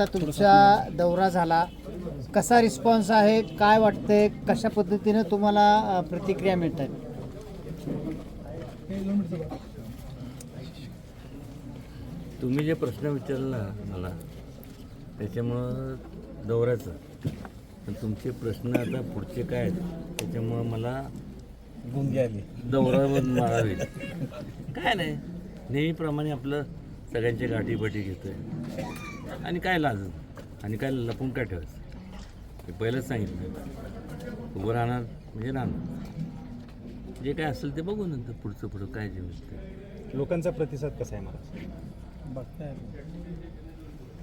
आता तुमचा दौरा झाला. कसा रिस्पॉन्स आहे? काय वाटतंय? कशा पद्धतीनं तुम्हाला प्रतिक्रिया मिळत आहेत तुम्ही जे प्रश्न विचारला मला त्याच्यामुळं दौऱ्याचं. पण तुमचे प्रश्न आता पुढचे काय आहेत त्याच्यामुळं मला गुंगी आली. दौऱ्यावर मारावे. काय नाही. नेहमीप्रमाणे आपलं सगळ्यांच्या गाठीबटी घेतोय. आणि काय लाज? आणि काय लपून काय ठेवायचं? मी पहिलंच सांगितलं. उभं राहणार म्हणजे राहणार. जे काय असेल ते बघू नंतर पुढचं पुढं काय जे लोकांचा प्रतिसाद कसा आहे मला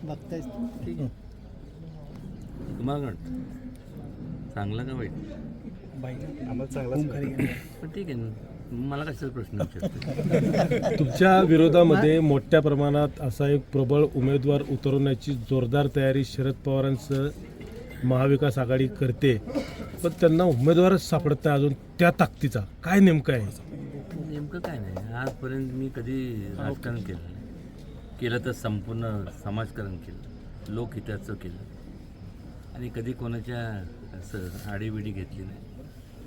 बघताय. ठीक आहे. तुम्हाला काय वाटतं? चांगलं का वाईट? आम्हाला चांगला पण ठीक आहे ना. मला कशाचा प्रश्न विचारतो तुमच्या विरोधामध्ये मोठ्या प्रमाणात असा एक प्रबळ उमेदवार उतरवण्याची जोरदार तयारी शरद पवारांचं महाविकास आघाडी करते. पण त्यांना उमेदवारच सापडत नाही अजून त्या ताकदीचा. काय नेमकं आहे? नेमकं काय नाही. आजपर्यंत मी कधी राजकारण केलं नाही. केलं तर संपूर्ण समाजकारण केलं. लोकहिताचं केलं. आणि कधी कोणाच्या असं आडीबिडी घेतली नाही.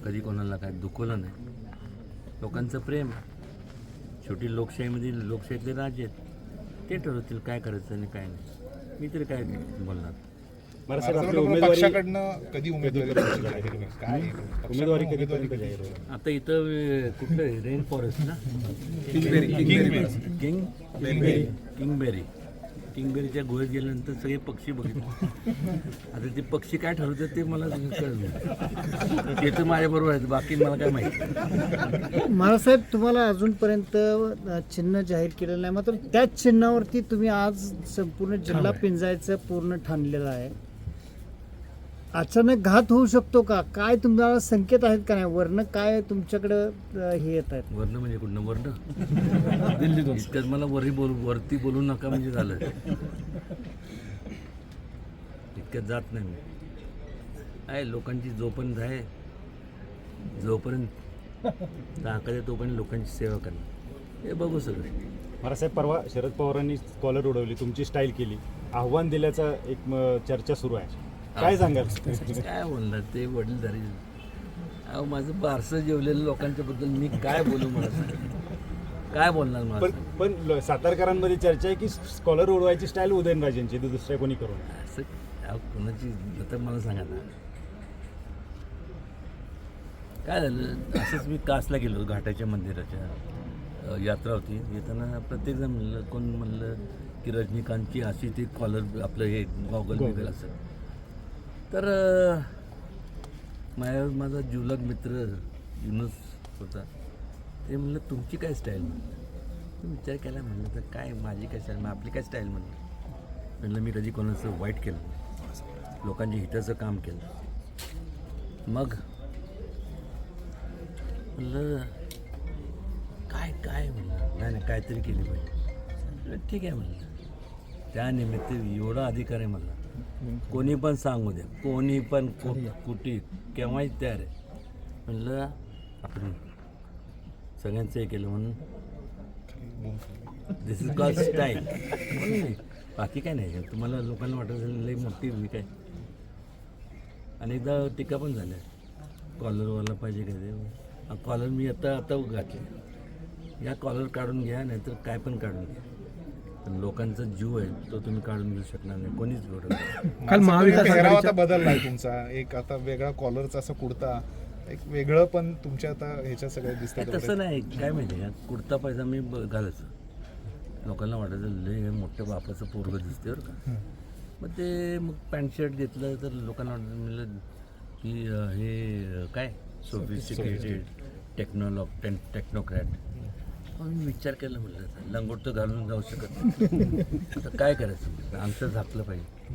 कधी कोणाला काय दुखवलं नाही. लोकांचं प्रेम. शेवटी लोकशाहीमध्ये लोकशाहीतले राज्य आहेत. ते ठरवतील काय करायचं आणि काय नाही. मी तरी काय बोलणार? मला साहेब आपली भाजपकडून उमेदवारी पक्षाकडनं कधी उमेदवारी द्यायची जाहीर होईल? काय? उमेदवारी जाहीर होईल? आता इथं अं, कुठलं रेन फॉरेस्ट ना? किंग? किंगबेरी. किंगबेरीच्या गुहेत गेल्यानंतर सगळे पक्षी बघितले. आता ते पक्षी काय ठरवतात ते मला कळलं ते तर माझ्याबरोबर आहेत बाकी मला काय माहिती? महाराजसाहेब तुम्हाला अजूनपर्यंत चिन्ह जाहीर केलेलं नाही. मात्र त्याच चिन्हावरती तुम्ही आज संपूर्ण जिल्हा पिंजायचं पूर्ण ठाणलेलं आहे. अचानक घात होऊ शकतो का? काय तुम्हाला संकेत आहेत का नाही? वर्ण काय तुमच्याकडं अ, हे येत आहेत? वर्ण म्हणजे कुठनं? वर्ण दिल्लीतून इतक्यात मला वरी बोल वरती बोलू नका म्हणजे झालं. इतक्यात जात नाही मी. आहे लोकांची जोपर्यंत आहे जोपर्यंत ताकद आहे तोपर्यंत लोकांची सेवा करणं. हे बघू सगळं. मला साहेब परवा शरद पवारांनी कॉलर उडवली तुमची स्टाईल केली. आव्हान दिल्याचा एक म, चर्चा सुरू आहे. काय सांगाल? काय बोलणार ते वडीलधारी अहो माझं बारसं जेवलेलं लोकांच्या बद्दल मी काय बोलू मला सांगा? काय बोलणार मला पण? पण ल- सातारकरांमध्ये चर्चा आहे की स्कॉलर उडवायची स्टाईल उदयनराजेंची ती दुसऱ्या कोणी करून असं अहो, कोणाची आता मला सांगा ना. काय झालं? असंच मी कासला गेलो घाटाच्या मंदिराच्या अ, यात्रा होती. येताना प्रत्येकजण म्हणलं कोण म्हणलं की रजनीकांतची अशी ती कॉलर आपलं हे गॉगल बिगल असं. तर माझ्या माझा जीवलग मित्र युनुस होता. ते म्हणलं तुमची काय स्टाईल? म्हणलं मी विचार केला म्हणलं तर काय माझी काय स्टाईल? मग आपली काय स्टाईल म्हणलं? म्हणलं मी कधी कोणाचं वाईट केलं लोकांच्या हिताचं काम केलं मग म्हणलं काय काय? म्हणलं नाही नाही काहीतरी केली पाहिजे. ठीक आहे म्हणलं. त्या निमित्त एवढा अधिकार आहे मला. कोणी पण सांगू दे. कोणी पण कु- कुठे केव्हाही तयार आहे. म्हटलं आपण सगळ्यांचं हे केलं म्हणून. दिस इज कॉल स्टाईल बाकी काय नाही. तुम्हाला लोकांना वाटत असेल लई मोठी मी आहे अनेकदा टीका पण झाल्या. कॉलरवाला पाहिजे काय ते? कॉलर मी आता आता घातले या कॉलर काढून घ्या नाहीतर काय पण काढून घ्या. पण लोकांचा जीव आहे तो तुम्ही काढून घेऊ शकणार नाही. कोणीच एवढं काल महाविकास पेहराव आता आघाडीच्या बदललाय तुमचा. एक आता वेगळा कॉलरचा असा कुर्ता एक वेगळं पण तुमच्या आता ह्याच्या सगळ्या दिसतात तसं नाही काय माहिती आहे कुर्ता पैसा मी ब- घालायचो. लोकांना वाटायचं लय हे मोठ्या बापाचं पोरगं दिसते बरं का. मग ते मग पॅन्ट शर्ट घेतलं तर लोकांना वाटलं म्हणलं की अं, हे अं, काय? सोफिस्टिकेटेड टेक्नॉलॉग टेन टेक्नोक्रॅट मी विचार केला म्हणलं लंगोट तर घालून जाऊ शकत नाही. आता काय करायचं म्हणलं? आमचं झाकलं पाहिजे.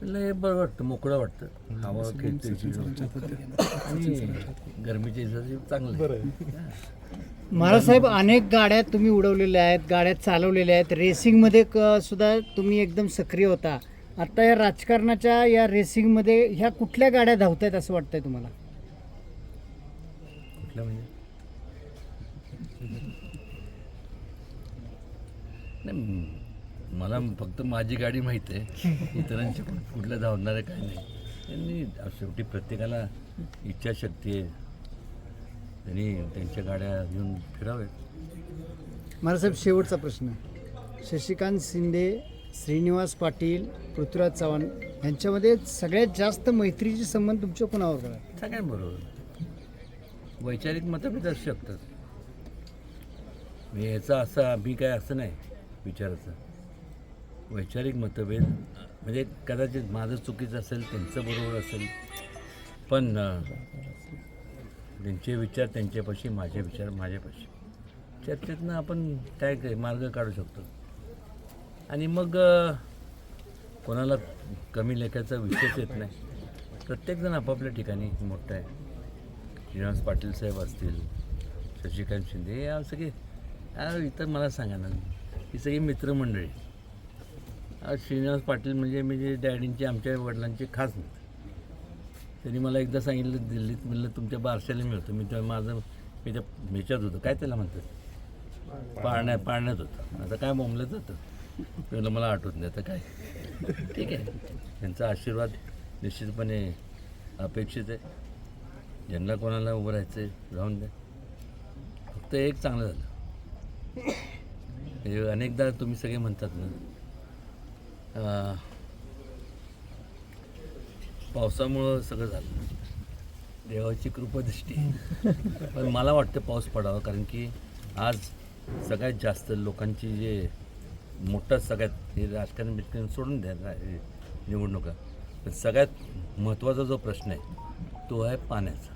म्हणलं हे बरं वाटतं मोकळं वाटतं. हवा खेळते आणि गरमीच्या हिशोबाने चांगलं. आहे. महाराजसाहेब अनेक गाड्या तुम्ही उडवलेल्या आहेत गाड्या चालवलेल्या आहेत. रेसिंगमध्ये क सुद्धा तुम्ही एकदम सक्रिय होता. आता या राजकारणाच्या या रेसिंगमध्ये ह्या कुठल्या गाड्या धावत आहेत असं वाटतंय तुम्हाला? कुठल्या म्हणजे? नाही म- मला फक्त माझी गाडी माहीत आहे. इतरांची कुठ- कुठल्या धावणार आहे काय नाही. त्यांनी शेवटी प्रत्येकाला इच्छाशक्ती आहे. त्यांनी त्यांच्या गाड्या घेऊन फिरावेत. महाराजसाहेब शेवटचा प्रश्न. शशिकांत शिंदे श्रीनिवास पाटील पृथ्वीराज चव्हाण यांच्यामध्ये सगळ्यात जास्त मैत्रीचे संबंध तुमच्या कोणावर करा सगळ्यांबरोबर. वैचारिक मतभेद असू शकतात. मी याचा असं आम्ही काय असं नाही. विचारायचं. वैचारिक मतभेद म्हणजे कदाचित माझं चुकीचं असेल त्यांचं बरोबर असेल पण त्यांचे विचार त्यांच्यापाशी माझे विचार माझ्यापाशी. चर्चेतनं आपण काय काय मार्ग काढू शकतो. आणि मग कोणाला कमी लेखाचा विषयच येत नाही. प्रत्येकजण आपापल्या ठिकाणी मोठं आहे. श्रीनिवास पाटील साहेब असतील शशिकांत शिंदे या सगळे इतर मला सांगा ना. ही सगळी मित्रमंडळी. आज श्रीनिवास पाटील म्हणजे म्हणजे डॅडींचे आमच्या वडिलांचे खास मित्र. त्यांनी मला एकदा सांगितलं दिल्लीत म्हणलं तुमच्या बारशाला मिळतो. मी त्या माझं मी त्या ह्याच्यात होतं. काय त्याला म्हणतात? पाळण्यात पाळण्यात होतं. आता काय बोंबलत होतं? पहिलं मला आठवत नाही आता काय. ठीक आहे. त्यांचा आशीर्वाद निश्चितपणे अपेक्षित आहे. ज्यांना कोणाला उभं राहायचं आहे राहून द्या. फक्त एक चांगलं झालं. हे अनेकदा तुम्ही सगळे म्हणतात ना पावसामुळं सगळं झालं. देवाची कृपदृष्टी पण मला वाटतं पाऊस पडावा कारण की आज सगळ्यात जास्त लोकांची जे मोठं सगळ्यात हे राजकारण बिजकारण सोडून द्या निवडणुका. पण सगळ्यात महत्त्वाचा जो प्रश्न आहे तो आहे पाण्याचा.